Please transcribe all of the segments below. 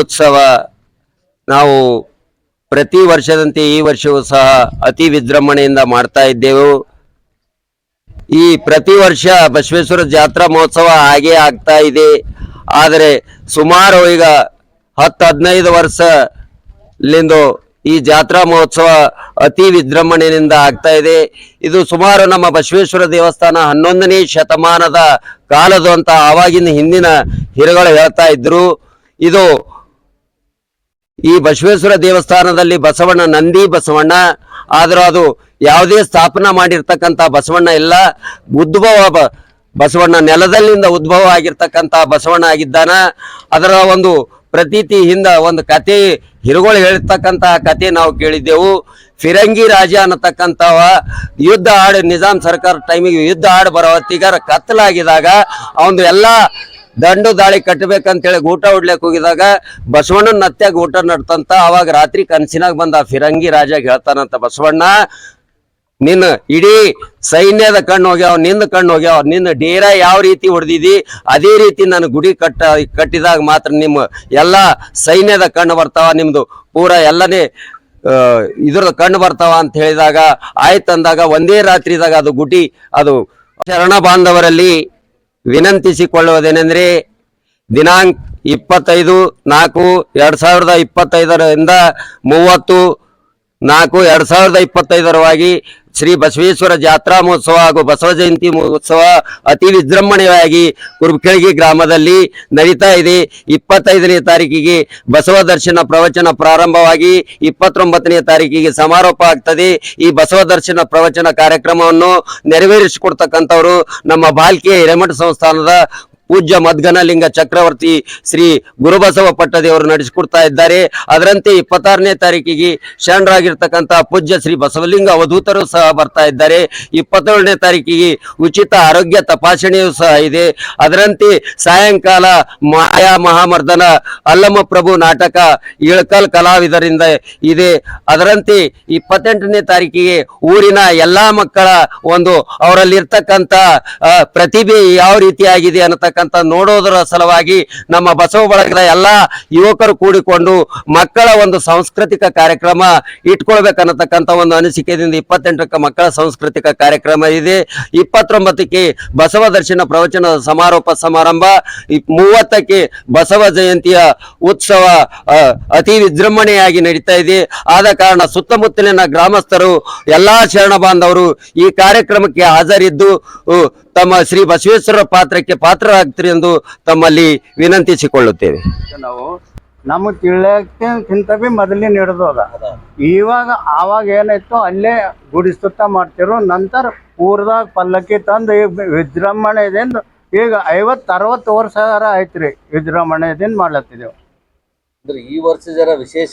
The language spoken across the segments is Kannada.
ಉತ್ಸವ ನಾವು ಪ್ರತಿ ವರ್ಷದಂತೆ ಈ ವರ್ಷವೂ ಸಹ ಅತಿ ವಿಜೃಂಭಣೆಯಿಂದ ಮಾಡ್ತಾ ಇದ್ದೆವು. ಈ ಪ್ರತಿ ವರ್ಷ ಬಸವೇಶ್ವರ ಜಾತ್ರಾ ಮಹೋತ್ಸವ ಹಾಗೇ ಆಗ್ತಾ ಇದೆ. ಆದರೆ ಸುಮಾರು ಈಗ ಹತ್ತು ಹದಿನೈದು ವರ್ಷಲಿಂದು ಈ ಜಾತ್ರಾ ಮಹೋತ್ಸವ ಅತಿ ವಿಜೃಂಭಣೆಯಿಂದ ಆಗ್ತಾ ಇದೆ. ಇದು ಸುಮಾರು ನಮ್ಮ ಬಸವೇಶ್ವರ ದೇವಸ್ಥಾನ ಹನ್ನೊಂದನೇ ಶತಮಾನದ ಕಾಲದಂತ ಆವಾಗಿನ ಹಿಂದಿನ ಹಿರುಗಳು ಹೇಳ್ತಾ ಇದ್ರು. ಇದು ಈ ಬಸವೇಶ್ವರ ದೇವಸ್ಥಾನದಲ್ಲಿ ಬಸವಣ್ಣ ನಂದಿ ಬಸವಣ್ಣ, ಆದರೂ ಅದು ಯಾವುದೇ ಸ್ಥಾಪನಾ ಮಾಡಿರ್ತಕ್ಕಂಥ ಬಸವಣ್ಣ ಇಲ್ಲ. ಉದ್ಭವ ಬಸವಣ್ಣ ನೆಲದಲ್ಲಿಂದ ಉದ್ಭವ ಆಗಿರ್ತಕ್ಕಂಥ ಬಸವಣ್ಣ ಆಗಿದ್ದಾನ. ಅದರ ಒಂದು ಪ್ರತೀತಿ ಹಿಂದ ಒಂದು ಕತೆ ಹಿರುಗಳು ಹೇಳಿರ್ತಕ್ಕಂತಹ ಕತೆ ನಾವು ಕೇಳಿದ್ದೆವು. ಫಿರಂಗಿ ರಾಜ ಅನ್ನತಕ್ಕಂಥವ ಯುದ್ಧ ಆಡು ನಿಜಾಮ್ ಸರ್ಕಾರ ಟೈಮಿಗೆ ಯುದ್ಧ ಆಡು ಬರೋ ಹೊತ್ತಿಗಾರ ಕತ್ತಲಾಗಿದಾಗ ಅವನು ಎಲ್ಲ ದಂಡು ದಾಳಿ ಕಟ್ಟಬೇಕಂತೇಳಿ ಊಟ ಹೊಡ್ಲಿಕ್ಕೆ ಹೋಗಿದಾಗ ಬಸವಣ್ಣನ ನತ್ಯಾಗ ಊಟ ನಡ್ತಂತ ಅವಾಗ ರಾತ್ರಿ ಕನಸಿನಾಗ ಬಂದ ಫಿರಂಗಿ ರಾಜ ಹೇಳ್ತಾನಂತ ಬಸವಣ್ಣ, ನಿನ್ನ ಇಡೀ ಸೈನ್ಯದ ಕಣ್ಣು ಹೋಗ್ಯಾವ ನಿನ್ನ ಕಣ್ಣು ಹೋಗ್ಯಾವ, ನಿನ್ನ ಡೇರ ಯಾವ ರೀತಿ ಹೊಡೆದಿದಿ, ಅದೇ ರೀತಿ ನನ್ನ ಗುಡಿ ಕಟ್ಟ, ಕಟ್ಟಿದಾಗ ಮಾತ್ರ ನಿಮ್ಮ ಎಲ್ಲ ಸೈನ್ಯದ ಕಣ್ಣು ಬರ್ತಾವ, ನಿಮ್ದು ಪೂರ ಎಲ್ಲನೇ ಇದ್ರದ ಇದ್ರ ಕಣ್ಣು ಬರ್ತಾವ ಅಂತ ಹೇಳಿದಾಗ ಆಯ್ತಂದಾಗ ಒಂದೇ ರಾತ್ರಿದಾಗ ಅದು ಗುಡಿ, ಅದು ಶರಣ ಬಾಂಧವರಲ್ಲಿ ವಿನಂತಿಸಿಕೊಳ್ಳುವುದೇನೆಂದ್ರೆ ದಿನಾಂಕ ಇಪ್ಪತ್ತೈದು ನಾಲ್ಕು ಎರಡು ಸಾವಿರದ ಇಪ್ಪತ್ತೈದರಿಂದ ಮೂವತ್ತು ನಾಲ್ಕು ಎರಡು ಸಾವಿರದ ಇಪ್ಪತ್ತೈದರವಾಗಿ ಶ್ರೀ ಬಸವೇಶ್ವರ ಜಾತ್ರಾ ಮಹೋತ್ಸವ ಹಾಗೂ ಬಸವ ಜಯಂತಿ ಮಹೋತ್ಸವ ಅತಿ ವಿಜೃಂಭಣೆಯಾಗಿ ಕುರುಬಕೆಳಗಿ ಗ್ರಾಮದಲ್ಲಿ ನಡೀತಾ ಇದೆ. ಇಪ್ಪತ್ತೈದನೇ ತಾರೀಕಿಗೆ ಬಸವ ದರ್ಶನ ಪ್ರವಚನ ಪ್ರಾರಂಭವಾಗಿ ಇಪ್ಪತ್ತೊಂಬತ್ತನೇ ತಾರೀಕಿಗೆ ಸಮಾರೋಪ ಆಗ್ತದೆ. ಈ ಬಸವ ದರ್ಶನ ಪ್ರವಚನ ಕಾರ್ಯಕ್ರಮವನ್ನು ನೆರವೇರಿಸಿಕೊಡ್ತಕ್ಕಂಥವರು ನಮ್ಮ ಬಾಲ್ಕಿಯ ಹಿರೇಮಠ ಸಂಸ್ಥಾನದ ಪೂಜ್ಯ ಮದ್ಗನಲಿಂಗ ಚಕ್ರವರ್ತಿ ಶ್ರೀ ಗುರುಬಸವ ಪಟ್ಟದೇವರು ನಡೆಸಿಕೊಡ್ತಾ ಇದ್ದಾರೆ. ಅದರಂತೆ ಇಪ್ಪತ್ತಾರನೇ ತಾರೀಕಿಗೆ ಶರಣರಾಗಿರ್ತಕ್ಕಂಥ ಪೂಜ್ಯ ಶ್ರೀ ಬಸವಲಿಂಗ ಅವಧೂತರು ಸಹ ಬರ್ತಾ ಇದ್ದಾರೆ. ಇಪ್ಪತ್ತೇಳನೇ ತಾರೀಕಿಗೆ ಉಚಿತ ಆರೋಗ್ಯ ತಪಾಸಣೆಯೂ ಸಹ ಇದೆ. ಅದರಂತೆ ಸಾಯಂಕಾಲ ಮಾಯಾ ಮಹಾಮರ್ದನ ಅಲ್ಲಮ ಪ್ರಭು ನಾಟಕ ಇಳಕಲ್ ಕಲಾವಿದರಿಂದ ಇದೆ. ಅದರಂತೆ ಇಪ್ಪತ್ತೆಂಟನೇ ತಾರೀಕಿಗೆ ಊರಿನ ಎಲ್ಲಾ ಮಕ್ಕಳ ಒಂದು ಅವರಲ್ಲಿರ್ತಕ್ಕಂಥ ಪ್ರತಿಭೆ ಯಾವ ರೀತಿಯಾಗಿದೆ ಅನ್ನತಕ್ಕಂಥ ನೋಡೋದರ ಸಲುವಾಗಿ ನಮ್ಮ ಬಸವ ಬಳಗದ ಎಲ್ಲಾ ಯುವಕರು ಕೂಡಿಕೊಂಡು ಮಕ್ಕಳ ಒಂದು ಸಾಂಸ್ಕೃತಿಕ ಕಾರ್ಯಕ್ರಮ ಇಟ್ಕೊಳ್ಬೇಕನ್ನತಕ್ಕಂಥ ಒಂದು ಅನಿಸಿಕೆಯಿಂದ ಇಪ್ಪತ್ತೆಂಟಕ್ಕೆ ಮಕ್ಕಳ ಸಾಂಸ್ಕೃತಿಕ ಕಾರ್ಯಕ್ರಮ ಇದೆ. ಇಪ್ಪತ್ತೊಂಬತ್ತಕ್ಕೆ ಬಸವ ದರ್ಶನ ಪ್ರವಚನ ಸಮಾರೋಪ ಸಮಾರಂಭ. ಮೂವತ್ತಕ್ಕೆ ಬಸವ ಜಯಂತಿಯ ಉತ್ಸವ ಅತಿ ವಿಜೃಂಭಣೆಯಾಗಿ ನಡೀತಾ ಇದೆ. ಆದ ಕಾರಣ ಸುತ್ತಮುತ್ತಲಿನ ಗ್ರಾಮಸ್ಥರು, ಎಲ್ಲಾ ಶರಣ ಬಾಂಧವರು ಈ ಕಾರ್ಯಕ್ರಮಕ್ಕೆ ಹಾಜರಿದ್ದು ತಮ್ಮ ಶ್ರೀ ಬಸವೇಶ್ವರ ಪಾತ್ರಕ್ಕೆ ಪಾತ್ರರಾಗ್ತೀರಿ ಎಂದು ತಮ್ಮಲ್ಲಿ ವಿನಂತಿಸಿಕೊಳ್ಳುತ್ತೇವೆ ನಾವು ನಮ್ಮ ತಿಳಿಯಕ್ಕಿಂತ ಬಿ ಮೊದಲಿನ ಹಿಡಿದು ಅದ. ಇವಾಗ ಆವಾಗ ಏನಾಯ್ತು ಅಲ್ಲೇ ಗುಡಿಸುತ್ತಾ ಮಾಡ್ತಿರೋ ನಂತರ ಊರ್ದಾಗ ಪಲ್ಲಕ್ಕಿ ತಂದು ಈಗ ವಿಜೃಂಭಣೆದಿಂದ ಈಗ ಐವತ್ತು ಅರವತ್ತು ವರ್ಷ ಆಯ್ತ್ರಿ ವಿಜೃಂಭಣೆದಿಂದ ಮಾಡ್ಲತ್ತಿದ್ದೇವೆ ಅಂದ್ರೆ ಈ ವರ್ಷ ಜರ ವಿಶೇಷ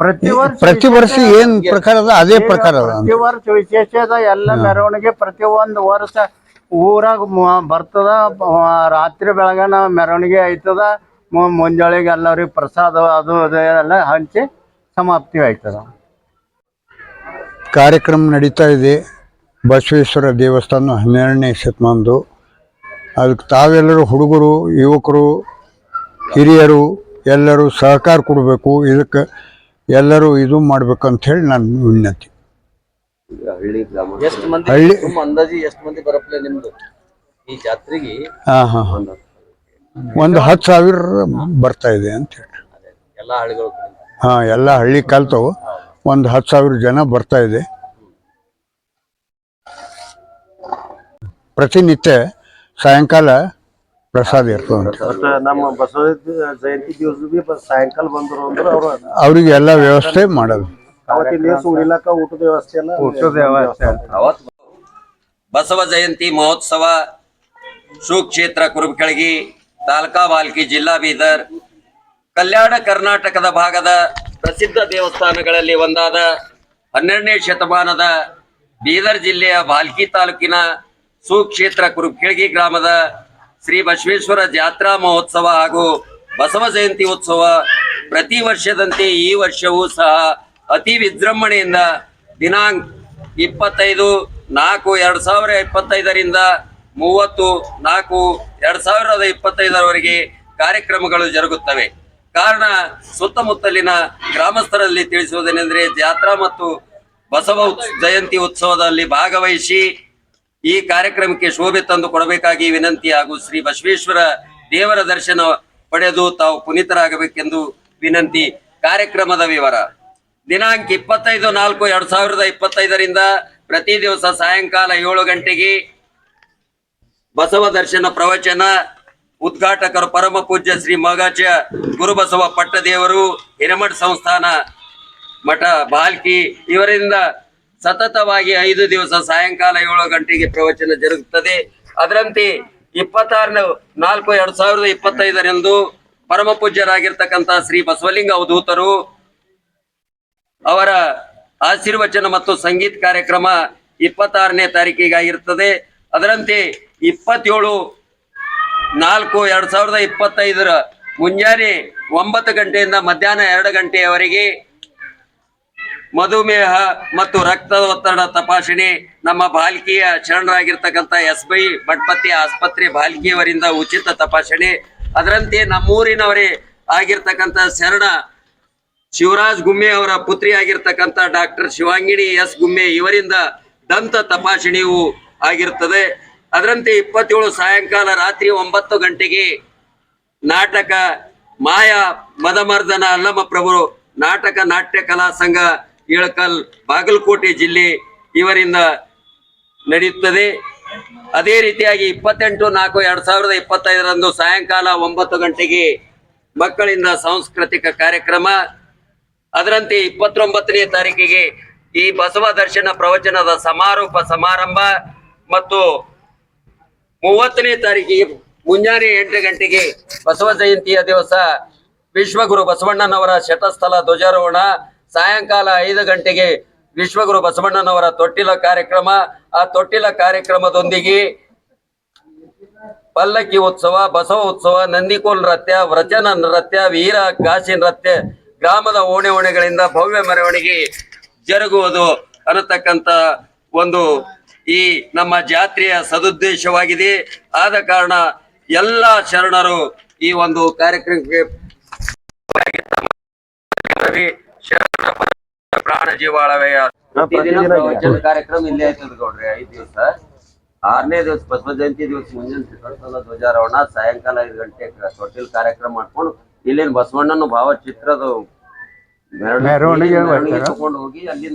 ಪ್ರತಿ ವರ್ಷ ಪ್ರತಿ ವರ್ಷ ಏನ್ ಪ್ರಕಾರ ಅದ? ಅದೇ ಪ್ರಕಾರ ಪ್ರತಿ ವರ್ಷ ವಿಶೇಷ ಎಲ್ಲ ಮೆರವಣಿಗೆ ಪ್ರತಿ ಒಂದು ವರ್ಷ ಊರಾಗ ಬರ್ತದ ರಾತ್ರಿ ಬೆಳಗನ ಮೆರವಣಿಗೆ ಆಯ್ತದ ಮು- ಮುಂಜಾನೆಗೆ ಎಲ್ಲರಿಗೆ ಪ್ರಸಾದ ಅದು ಅದು ಎಲ್ಲ ಹಂಚಿ ಸಮಾಪ್ತಿ ಆಯ್ತದ. ಕಾರ್ಯಕ್ರಮ ನಡೀತಾ ಇದೆ. ಬಸವೇಶ್ವರ ದೇವಸ್ಥಾನ ಹನ್ನೆರಡನೇ ಶತಮಾನದು ಅದಕ್ಕೆ ತಾವೆಲ್ಲರೂ ಹುಡುಗರು, ಯುವಕರು, ಹಿರಿಯರು, ಎಲ್ಲರೂ ಸಹಕಾರ ಕೊಡಬೇಕು. ಇದಕ್ಕೆ ಎಲ್ಲರೂ ಇದು ಮಾಡ್ಬೇಕಂತ ಹೇಳಿ ನನ್ನ ವಿನಂತಿ. ಹಳ್ಳಿ ಗ್ರಾಮ ಎಷ್ಟ್ ಮಂದಿ ಹಳ್ಳಿ- ಅಂದಾಜಿ ಎಷ್ಟು ಮಂದಿ ಬರಪ್ಲೆ ನಿಮ್ದು? ಈ ಜಾತ್ರೆಗೆ ಹಾಂ ಹಾಂ ಹಾಂ. ಒಂದು ಹತ್ತು ಸಾವಿರ. ಬರ್ತಾ ಇದೆ ಅಂತ ಹೇಳಿ. ಎಲ್ಲಾ ಹಳ್ಳಿಗಳು ಹಾ ಎಲ್ಲ ಹಳ್ಳಿ ಕಲ್ತವು. ಒಂದು ಹತ್ತು ಸಾವಿರ ಜನ ಬರ್ತಾ ಇದೆ. ಪ್ರತಿನಿತ್ಯ ಸಾಯಂಕಾಲ ಪ್ರಸಾದ ಇರ್ತದಂತೆ ನಮ್ಮ ಬಸವ ಜಯಂತಿ ದಿವಸ ಬಿ ಬ- ಸಾಯಂಕಾಲ ಬಂದ್ರು ಅಂದ್ರೆ ಅವ್ರು ಅವ್ರಿಗೆ ಎಲ್ಲ ವ್ಯವಸ್ಥೆ ಮಾಡೋದು ಊಟದ ವ್ಯವಸ್ಥೆ ಎಲ್ಲ ಊಟದ ವ್ಯವಸ್ಥೆ ಅವತ್ತು ಬಸವ ಜಯಂತಿ ಮಹೋತ್ಸವ ಸುಕ್ಷೇತ್ರ ಕುರುಬಕೆಳಗಿ ತಾಲೂಕಾ ಬಾಲ್ಕಿ ಜಿಲ್ಲಾ ಬೀದರ್ ಕಲ್ಯಾಣ ಕರ್ನಾಟಕದ ಭಾಗದ ಪ್ರಸಿದ್ಧ ದೇವಸ್ಥಾನಗಳಲ್ಲಿ ಒಂದಾದ ಹನ್ನೆರಡನೇ ಶತಮಾನದ ಬೀದರ್ ಜಿಲ್ಲೆಯ ಬಾಲ್ಕಿ ತಾಲೂಕಿನ ಸುಕ್ಷೇತ್ರ ಕುರುಖೇಳ್ಗಿ ಗ್ರಾಮದ ಶ್ರೀ ಬಸವೇಶ್ವರ ಜಾತ್ರಾ ಮಹೋತ್ಸವ ಹಾಗೂ ಬಸವ ಜಯಂತಿ ಉತ್ಸವ ಪ್ರತಿ ವರ್ಷದಂತೆ ಈ ವರ್ಷವೂ ಸಹ ಅತಿ ವಿಜೃಂಭಣೆಯಿಂದ ದಿನಾಂಕ ಇಪ್ಪತ್ತೈದು ನಾಲ್ಕು ಎರಡ್ ಸಾವಿರ ಇಪ್ಪತ್ತೈದರಿಂದ ಮೂವತ್ತು ನಾಲ್ಕು ಎರಡ್ ಸಾವಿರದ ಇಪ್ಪತ್ತೈದರವರೆಗೆ ಕಾರ್ಯಕ್ರಮಗಳು ಜರುಗುತ್ತವೆ. ಕಾರಣ ಸುತ್ತಮುತ್ತಲಿನ ಗ್ರಾಮಸ್ಥರಲ್ಲಿ ತಿಳಿಸುವುದೇನೆಂದರೆ ಜಾತ್ರಾ ಮತ್ತು ಬಸವ ಜಯಂತಿ ಉತ್ಸವದಲ್ಲಿ ಭಾಗವಹಿಸಿ ಈ ಕಾರ್ಯಕ್ರಮಕ್ಕೆ ಶೋಭೆ ತಂದು ಕೊಡಬೇಕಾಗಿ ವಿನಂತಿ ಹಾಗೂ ಶ್ರೀ ಬಸವೇಶ್ವರ ದೇವರ ದರ್ಶನ ಪಡೆದು ತಾವು ಪುನೀತರಾಗಬೇಕೆಂದು ವಿನಂತಿ. ಕಾರ್ಯಕ್ರಮದ ವಿವರ. ದಿನಾಂಕ ಇಪ್ಪತ್ತೈದು ನಾಲ್ಕು ಎರಡ್ ಸಾವಿರದ ಇಪ್ಪತ್ತೈದರಿಂದ ಪ್ರತಿ ದಿವಸ ಸಾಯಂಕಾಲ ಏಳು ಗಂಟೆಗೆ ಬಸವ ದರ್ಶನ ಪ್ರವಚನ ಉದ್ಘಾಟಕರು ಪರಮ ಪೂಜ್ಯ ಶ್ರೀ ಮಗಾಚ ಗುರುಬಸವ ಪಟ್ಟದೇವರು, ಹಿರಮಠ ಸಂಸ್ಥಾನ ಮಠ ಬಾಲ್ಕಿ ಇವರಿಂದ ಸತತವಾಗಿ ಐದು ದಿವಸ ಸಾಯಂಕಾಲ ಏಳು ಗಂಟೆಗೆ ಪ್ರವಚನ ಜರುಗುತ್ತದೆ. ಅದರಂತೆ ಇಪ್ಪತ್ತಾರು ನಾಲ್ಕು ಎರಡ್ ಸಾವಿರದ ಇಪ್ಪತ್ತೈದರಂದು ಪರಮ ಪೂಜ್ಯರಾಗಿರ್ತಕ್ಕಂಥ ಶ್ರೀ ಬಸವಲಿಂಗ ಅವಧೂತರು ಅವರ ಆಶೀರ್ವಚನ ಮತ್ತು ಸಂಗೀತ ಕಾರ್ಯಕ್ರಮ ಇಪ್ಪತ್ತಾರನೇ ತಾರೀಕಿಗಾಗಿರ್ತದೆ. ಅದರಂತೆ ಇಪ್ಪತ್ತೇಳು ನಾಲ್ಕು ಎರಡ್ ಸಾವಿರದ ಇಪ್ಪತ್ತೈದರ ಮುಂಜಾನೆ ಒಂಬತ್ತು ಗಂಟೆಯಿಂದ ಮಧ್ಯಾಹ್ನ ಎರಡು ಗಂಟೆಯವರೆಗೆ ಮಧುಮೇಹ ಮತ್ತು ರಕ್ತದೊತ್ತಡ ತಪಾಸಣೆ ನಮ್ಮ ಬಾಲ್ಕಿಯ ಶರಣರಾಗಿರ್ತಕ್ಕಂಥ ಎಸ್ ಬೈ ಭಟ್ಪತಿ ಆಸ್ಪತ್ರೆ ಬಾಲ್ಕಿಯವರಿಂದ ಉಚಿತ ತಪಾಸಣೆ. ಅದರಂತೆ ನಮ್ಮೂರಿನವರೇ ಆಗಿರ್ತಕ್ಕಂಥ ಶರಣ ಶಿವರಾಜ್ ಗುಮ್ಮೆ ಅವರ ಪುತ್ರಿಯಾಗಿರ್ತಕ್ಕಂಥ ಡಾಕ್ಟರ್ ಶಿವಾಂಗಿಣಿ ಎಸ್ ಗುಮ್ಮೆ ಇವರಿಂದ ದಂತ ತಪಾಸಣೆಯು ಆಗಿರುತ್ತದೆ ಅದರಂತೆ ಇಪ್ಪತ್ತೇಳು ಸಾಯಂಕಾಲ ರಾತ್ರಿ ಒಂಬತ್ತು ಗಂಟೆಗೆ ನಾಟಕ ಮಾಯಾ ಮದಮರ್ದನ ಅಲ್ಲಮ ಪ್ರಭು ನಾಟಕ ನಾಟ್ಯ ಕಲಾ ಸಂಘ ಇಳಕಲ್ ಬಾಗಲಕೋಟೆ ಜಿಲ್ಲೆ ಇವರಿಂದ ನಡೆಯುತ್ತದೆ. ಅದೇ ರೀತಿಯಾಗಿ ಇಪ್ಪತ್ತೆಂಟು ನಾಲ್ಕು ಎರಡ್ ಸಾವಿರದ ಇಪ್ಪತ್ತೈದರಂದು ಸಾಯಂಕಾಲ ಒಂಬತ್ತು ಗಂಟೆಗೆ ಮಕ್ಕಳಿಂದ ಸಾಂಸ್ಕೃತಿಕ ಕಾರ್ಯಕ್ರಮ ಅದರಂತೆ ಇಪ್ಪತ್ತೊಂಬತ್ತನೇ ತಾರೀಕಿಗೆ ಈ ಬಸವ ದರ್ಶನ ಪ್ರವಚನದ ಸಮಾರೋಪ ಸಮಾರಂಭ ಮತ್ತು ಮೂವತ್ತನೇ ತಾರೀಕಿಗೆ ಮುಂಜಾನೆ ಎಂಟು ಗಂಟೆಗೆ ಬಸವ ಜಯಂತಿಯ ದಿವಸ ವಿಶ್ವಗುರು ಬಸವಣ್ಣನವರ ಶತಸ್ಥಲ ಧ್ವಜಾರೋಹಣ, ಸಾಯಂಕಾಲ ಐದು ಗಂಟೆಗೆ ವಿಶ್ವಗುರು ಬಸವಣ್ಣನವರ ತೊಟ್ಟಿಲ ಕಾರ್ಯಕ್ರಮ. ಆ ತೊಟ್ಟಿಲ ಕಾರ್ಯಕ್ರಮದೊಂದಿಗೆ ಪಲ್ಲಕ್ಕಿ ಉತ್ಸವ, ಬಸವ ಉತ್ಸವ, ನಂದಿಕೋಲ್ ನೃತ್ಯ, ವ್ರಜನ ನೃತ್ಯ, ವೀರ ಗಾಸಿ ನೃತ್ಯ ಗ್ರಾಮದ ಓಣೆ ಓಣೆಗಳಿಂದ ಭವ್ಯ ಮೆರವಣಿಗೆ ಜರುಗುವುದು ಅನ್ನತಕ್ಕಂತ ಒಂದು ಈ ನಮ್ಮ ಜಾತ್ರೆಯ ಸದುದ್ದೇಶವಾಗಿದೆ. ಆದ ಕಾರಣ ಎಲ್ಲ ಶರಣರು ಈ ಒಂದು ಕಾರ್ಯಕ್ರಮಕ್ಕೆ ಪ್ರಾಣ ಜೀವಾಳವೆಯ ಕಾರ್ಯಕ್ರಮ ಇಲ್ಲೇ ಆಯ್ತದ ಗೌಡ್ರಿ ಐದ್ ದಿವಸ. ಆರನೇ ದಿವಸ ಬಸವ ಜಯಂತಿ ದಿವಸ ಮುಂಜಾನೆ ಧ್ವಜಾರೋಹಣ ಸಾಯಂಕಾಲ ಐದು ಗಂಟೆ ತೊಟ್ಟಿಲ್ ಕಾರ್ಯಕ್ರಮ ಮಾಡ್ಕೊಂಡು ಇಲ್ಲಿನ ಬಸವಣ್ಣನ ಭಾವಚಿತ್ರದ ಮೆರವಣಿಗೆ ಬರ್ತಾರ? ತಗೊಂಡು ಹೋಗಿ ಅಲ್ಲಿ